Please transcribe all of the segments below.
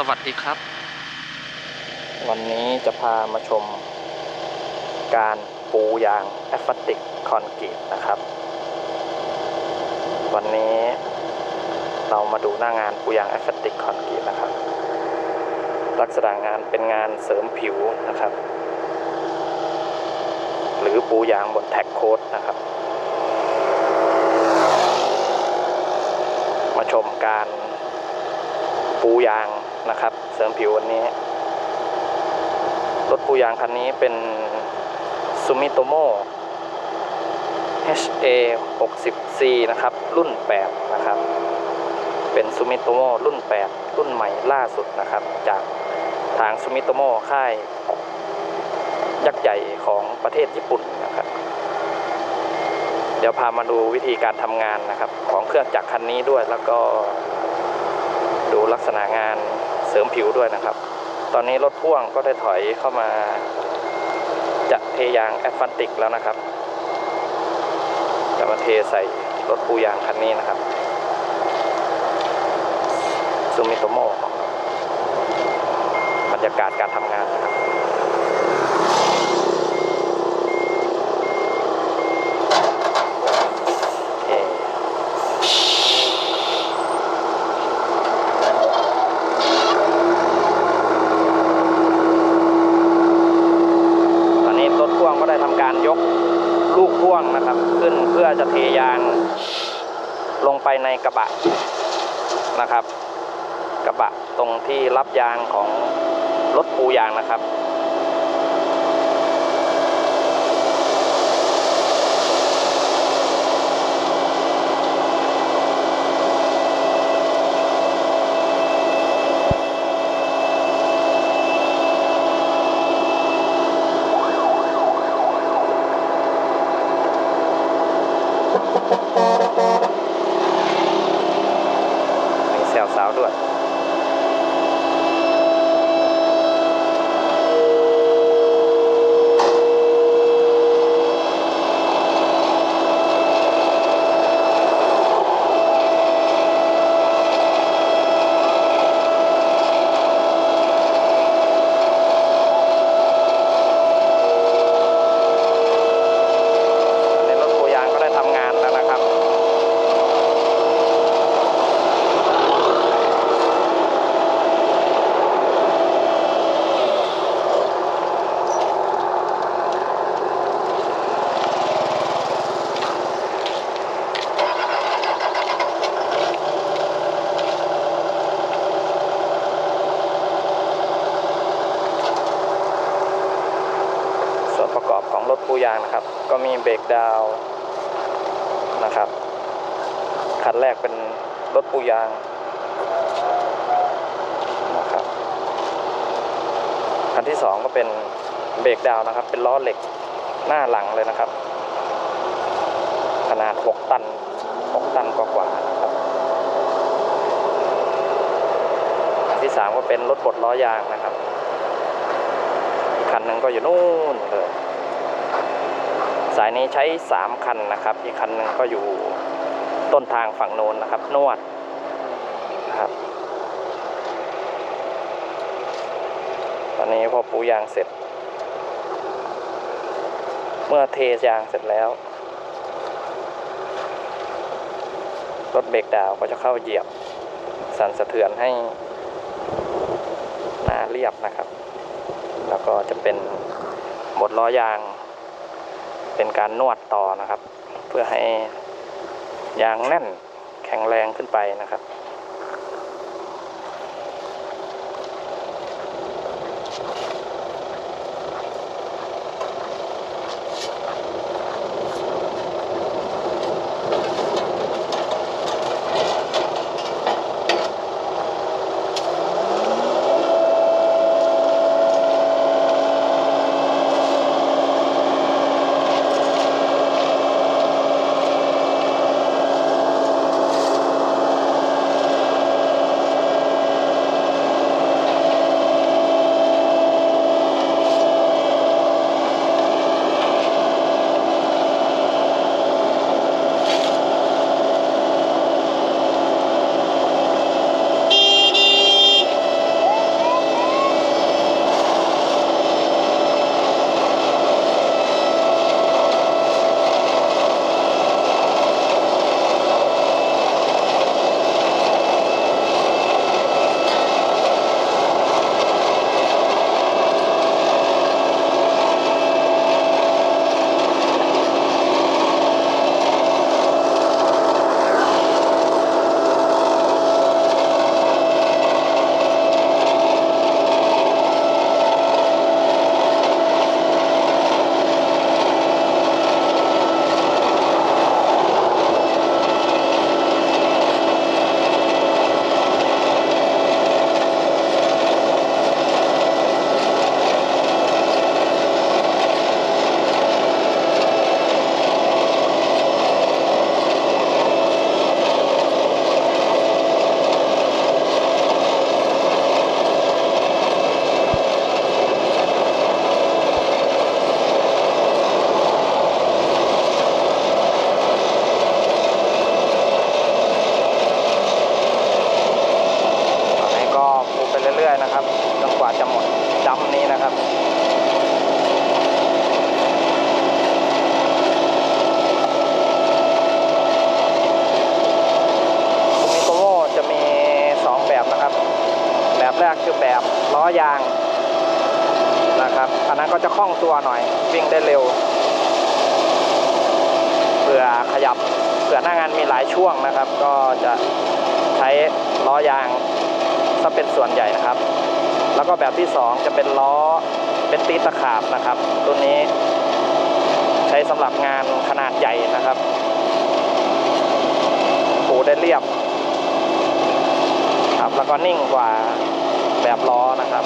สวัสดีครับ วันนี้จะพามาชมการปูยางแอฟัลติกคอนกรีตนะครับ วันนี้เรามาดูหน้างานปูยางแอฟัลติกคอนกรีตนะครับ ลักษณะงานเป็นงานเสริมผิวนะครับ หรือปูยางบนแท็กโคดนะครับ มาชมการปูยาง นะครับ เสริมผิววันนี้ รถปูยางคันนี้เป็น Sumitomo HA 60C นะครับ รุ่น 8 นะครับ เป็น Sumitomo รุ่น 8 รุ่นใหม่ล่าสุดนะครับ จากทาง Sumitomo ค่ายยักษ์ใหญ่ของประเทศญี่ปุ่นนะครับ เดี๋ยวพามาดูวิธีการทำงานนะครับ ของเครื่องจักรคันนี้ด้วยแล้วก็ดูลักษณะงาน ริมผิวด้วยนะครับ ตอนนี้รถพ่วงก็ได้ถอยเข้ามา จะเทยางแอสฟันติกแล้วนะครับ จะมาเทใส่รถปูยางคันนี้นะครับซูมิโตโมของเราบรรยากาศการทำงานนะครับ โอเค ตอนนี้รถพ่วง ก็ได้ทำการยกลูกพ่วงนะครับ ขึ้นเพื่อจะเทยางลงไปในกระบะนะครับ กระบะตรงที่รับยางของรถปูยางนะครับ มีแซวสาวด้วย ในรถปูยางก็ได้ทำงานแล้วนะครับ ส่วนประกอบของรถปูยางนะครับ ก็มีเบรกดาวนะครับคันแรกเป็นรถปูยางนะครับคันที่สองก็เป็นเบรกดาวนะครับ เป็นล้อเหล็กหน้าหลังเลยนะครับ ขนาด 6 ตัน 6 ตันกว่าๆนะครับคันที่สามก็เป็นรถบดล้อยางนะครับ อีกคันหนึ่งก็อยู่นู่นเลย สายนี้ใช้ 3 คันนะครับ อีกคันหนึ่งก็อยู่ต้นทางฝั่งโน้นนะครับ นวดนะครับ ตอนนี้พอปูยางเสร็จ เมื่อเทยางเสร็จแล้ว รถเบรกดาวก็จะเข้าเหยียบ สั่นสะเทือนให้หน้าเรียบนะครับ แล้วก็จะเป็นบดล้อยาง เป็นการนวดต่อนะครับ เพื่อให้ยางแน่นแข็งแรงขึ้นไปนะครับ คือแบบล้อยางนะครับอันนั้นก็จะคล่องตัวหน่อยวิ่งได้เร็วเผื่อขยับเผื่อหน้างานมีหลายช่วงนะครับ ก็จะใช้ล้อยางซะเป็นส่วนใหญ่นะครับ แล้วก็แบบที่ 2 จะเป็นล้อเป็นตีตะขาบนะครับ ตัวนี้ใช้สำหรับงานขนาดใหญ่นะครับปูได้เรียบครับแล้วก็นิ่งกว่า แบบล้อนะครับ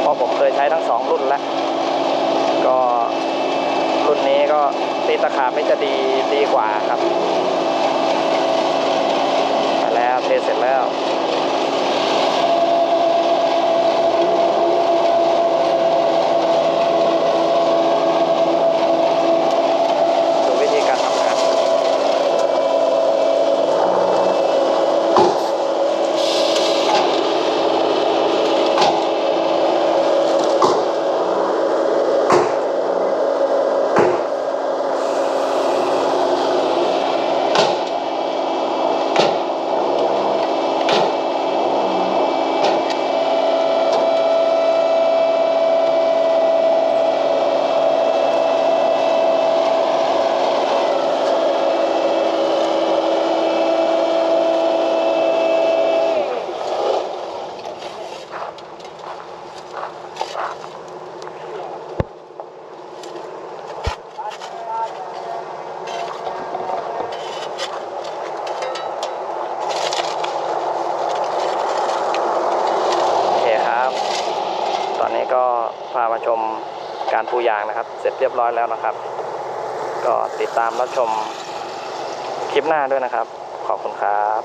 เพราะผมเคยใช้ทั้งสองรุ่นแล้ว ก็รุ่นนี้ก็ตีตะขาบไม่จะดีดีกว่าครับแล้วเทเสร็จแล้ว ดูวิธีการทำงาน โอเคครับ ตอนนี้ ก็พามาชมการปูยางนะครับ เสร็จเรียบร้อยแล้วนะครับ ก็ติดตามรับชมคลิปหน้าด้วยนะครับ ขอบคุณครับ